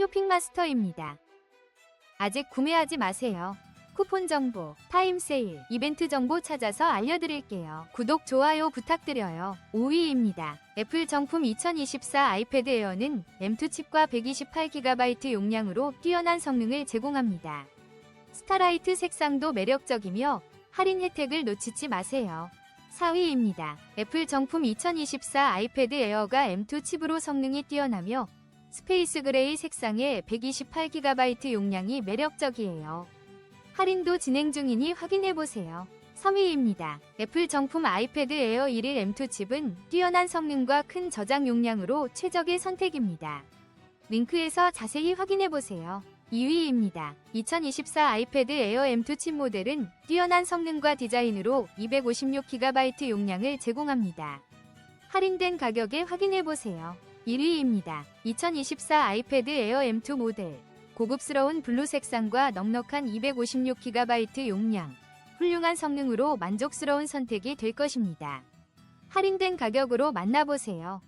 쇼핑마스터입니다. 아직 구매하지 마세요. 쿠폰 정보, 타임 세일, 이벤트 정보 찾아서 알려드릴게요. 구독, 좋아요 부탁드려요. 5위입니다. 애플 정품 2024 아이패드 에어는 M2 칩과 128GB 용량으로 뛰어난 성능을 제공합니다. 스타라이트 색상도 매력적이며 할인 혜택을 놓치지 마세요. 4위입니다. 애플 정품 2024 아이패드 에어가 M2 칩으로 성능이 뛰어나며 스페이스 그레이 색상의 128GB 용량이 매력적이에요. 할인도 진행 중이니 확인해보세요. 3위입니다. 애플 정품 아이패드 에어 1일 M2 칩은 뛰어난 성능과 큰 저장 용량으로 최적의 선택입니다. 링크에서 자세히 확인해보세요. 2위입니다. 2024 아이패드 에어 M2 칩 모델은 뛰어난 성능과 디자인으로 256GB 용량을 제공합니다. 할인된 가격에 확인해보세요. 1위입니다. 2024 아이패드 에어 M2 모델. 고급스러운 블루 색상과 넉넉한 256GB 용량. 훌륭한 성능으로 만족스러운 선택이 될 것입니다. 할인된 가격으로 만나보세요.